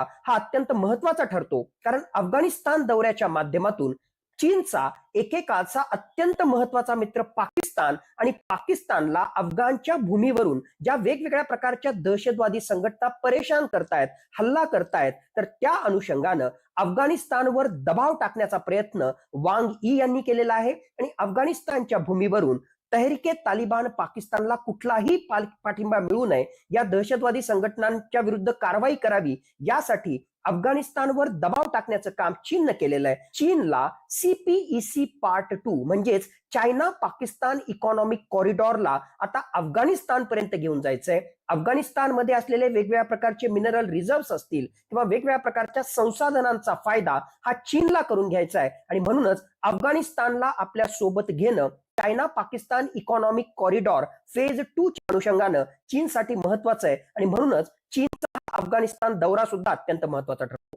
हा अत्यंत महत्त्वाचा ठरतो. कारण अफगाणिस्तान दौऱ्याच्या माध्यमातून चीनचा एकेकाळचा अत्यंत महत्त्वाचा मित्र पाकिस्तान आणि पाकिस्तानला अफगाणच्या भूमीवरून ज्या वेगवेगळ्या प्रकारच्या दहशतवादी संघटना परेशान करतायत हल्ला करतायत तर त्या अनुषंगानं अफगाणिस्तानवर दबाव टाकण्याचा प्रयत्न वांग ई यांनी केलेला आहे. आणि अफगाणिस्तानच्या भूमीवरून तहरिके तालिबान पाकिस्तानला कुठलाही पाठिंबा मिळू नये या दहशतवादी संघटनांच्या विरुद्ध कारवाई करावी यासाठी अफगाणिस्तानवर दबाव टाकण्याचं काम चीननं केलेलं आहे चीनला सीपीईसी पार्ट टू म्हणजेच चायना पाकिस्तान इकॉनॉमिक कॉरिडॉरला आता अफगाणिस्तान पर्यंत घेऊन जायचंय. अफगाणिस्तानमध्ये असलेले वेगवेगळ्या प्रकारचे मिनरल रिझर्व्ह असतील किंवा वेगवेगळ्या प्रकारच्या संसाधनांचा फायदा हा चीनला करून घ्यायचा आहे आणि म्हणूनच अफगाणिस्तानला आपल्यासोबत घेणं China Pakistan economic corridor phase two च्या अनुषंगानं चीनसाठी महत्वाचं आहे. आणि म्हणूनच चीनचा अफगाणिस्तान दौरा सुद्धा अत्यंत महत्त्वाचा ठरतो.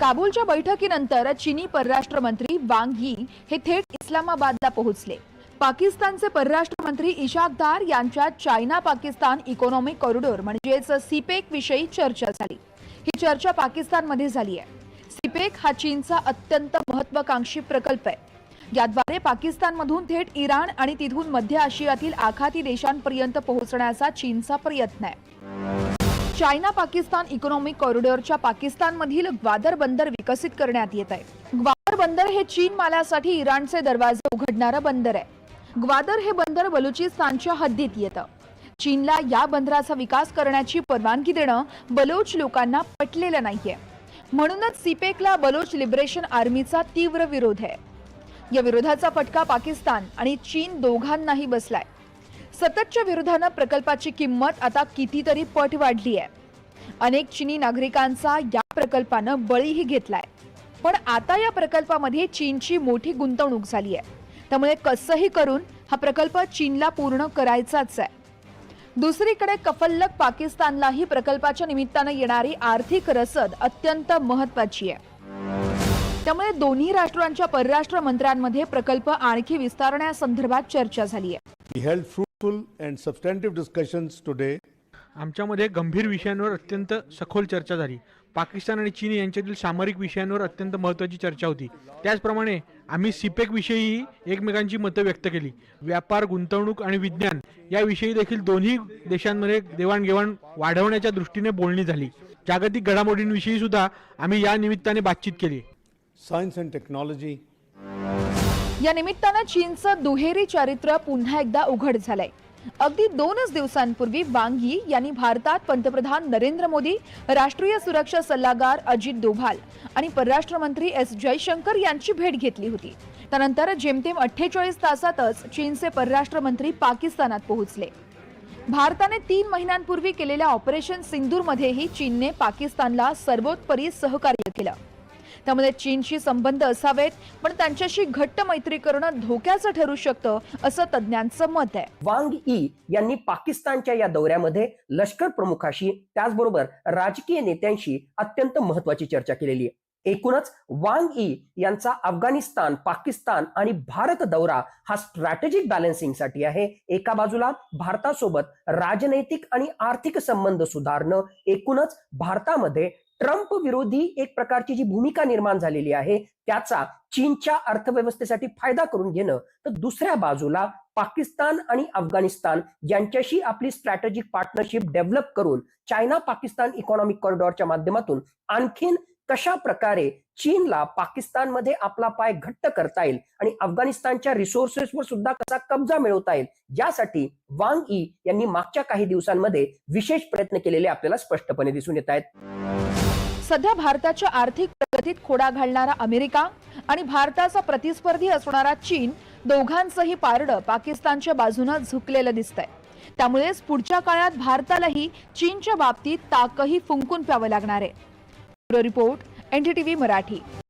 काबूलच्या बैठकीनंतर चीनी परराष्ट्र मंत्री वांग यी हे थेट इस्लामाबादला पोहोचले. पाकिस्तानचे परराष्ट्र मंत्री इशाक दार यांच्यात चायना पाकिस्तान इकॉनॉमिक कॉरिडॉर म्हणजेच सीपेक विषयी चर्चा झाली. ही चर्चा पाकिस्तानमध्ये झाली आहे. सीपेक हा चीनचा अत्यंत महत्वाकांक्षी प्रकल्प आहे. याद्वारे पाकिस्तानमधून थेट इराण आणि तिथून मध्य आशियातील आखाती देशांपर्यंत पोहोचण्याचा चीनचा प्रयत्न आहे. चायना पाकिस्तान इकॉनॉमिक कॉरिडॉरच्या पाकिस्तानमधील ग्वादर बंदर विकसित करण्यात येत आहे. ग्वादर बंदर हे चीन मालासाठी इराणचे दरवाजे उघडणारं बंदर आहे. ग्वादर हे बंदर बलुचिस्तानच्या हद्दीत येतं. चीनला या बंदराचा विकास करण्याची परवानगी देणं बलोच लोकांना पटलेलं नाहीये. म्हणूनच सिपेकला बलोच लिबरेशन आर्मीचा तीव्र विरोध आहे. या विरोधाचा फटका पाकिस्तान आणि चीन दोघांनाही बसलाय. सततच्या विरोधानं प्रकल्पाची किंमत आता कितीतरी पट वाढली आहे अनेक चीनी नागरिकांचा या प्रकल्पानं बळीही घेतलाय. पण आता या प्रकल्पामध्ये चीनची मोठी गुंतवणूक झाली आहे त्यामुळे कसंही करून हा प्रकल्प चीनला पूर्ण करायचाच आहे. दुसरीकडे कफल्लक पाकिस्तानलाही प्रकल्पाच्या निमित्तानं येणारी आर्थिक रसद अत्यंत महत्वाची आहे. त्यामुळे दोन्ही राष्ट्रांच्या परराष्ट्र मंत्र्यांमध्ये प्रकल्प आणखी विस्तारण्यासंदर्भात चर्चा झाली आहे. आमच्यामध्ये गंभीर विषयांवर अत्यंत सखोल चर्चा झाली. पाकिस्तान आणि चीन यांच्यातील सामरिक विषयांवर अत्यंत महत्त्वाची चर्चा होती. त्याचप्रमाणे आम्ही सिपेक विषयीही एकमेकांची मतं व्यक्त केली. व्यापार गुंतवणूक आणि विज्ञान याविषयी देखील दोन्ही देशांमध्ये देवाणघेवाण वाढवण्याच्या दृष्टीने बोलणी झाली. जागतिक घडामोडींविषयी सुद्धा आम्ही या निमित्ताने बातचीत केली. सायन्स अँड टेक्नॉलॉजी या निमित्तानं चीनचं दुहेरी चारित्र्य पुन्हा एकदा उघड झालंय. अगदी दोनच दिवसांपूर्वी वांगी यांनी भारतात पंतप्रधान नरेंद्र मोदी राष्ट्रीय सुरक्षा सल्लागार अजित डोभाल आणि परराष्ट्र मंत्री एस जयशंकर यांची भेट घेतली होती. त्यानंतर जेमतेम अठ्ठेचाळीस तासातच चीनचे परराष्ट्र मंत्री पाकिस्तानात पोहोचले. भारताने तीन महिन्यांपूर्वी केलेल्या ऑपरेशन सिंदूरमध्येही चीनने पाकिस्तानला सर्वोत्परी सहकार्य केलं. त्यामध्ये चीनशी संबंध असावेत पण त्यांच्याशी घट्ट मैत्री करणं धोक्याचं ठरू शकतं असं तज्ज्ञांचं मत आहे. वांग ई यांनी पाकिस्तानच्या या दौऱ्यामध्ये लष्कर प्रमुखाशी त्याचबरोबर राजकीय नेत्यांशी अत्यंत महत्वाची चर्चा केलेली आहे. एकूणच वांग ई यांचा अफगाणिस्तान पाकिस्तान आणि भारत दौरा हा स्ट्रॅटेजिक बॅलन्सिंगसाठी आहे. एका बाजूला भारतासोबत राजनैतिक आणि आर्थिक संबंध सुधारणं एकूणच भारतामध्ये ट्रम्प विरोधी एक प्रकारची जी भूमिका निर्माण झालेली आहे त्याचा चीनच्या अर्थव्यवस्थेसाठी फायदा करून घेणं तर दुसऱ्या बाजूला पाकिस्तान आणि अफगाणिस्तान यांच्याशी आपली स्ट्रॅटेजिक पार्टनरशिप डेव्हलप करून चायना पाकिस्तान इकॉनॉमिक कॉरिडॉरच्या माध्यमातून आणखीन कशा प्रकारे चीनला पाकिस्तानमध्ये आपला पाय घट्ट करता येईल आणि अफगाणिस्तानच्या रिसोर्सेसवर सुद्धा कसा कब्जा मिळवता येईल यासाठी वांग ई यांनी मागच्या काही दिवसांमध्ये विशेष प्रयत्न केलेले आपल्याला स्पष्टपणे दिसून येत आहेत. सध्या भारताच्या आर्थिक प्रगतीत खोडा घालणारा अमेरिका आणि भारताचा प्रतिस्पर्धी असणारा चीन दोघांचंही पारडं पाकिस्तानच्या बाजूनं झुकलेलं दिसतंय. त्यामुळेच पुढच्या काळात भारतालाही चीनच्या बाबतीत ताकही फुंकून प्यावं लागणार आहे. Report NDTV Marathi.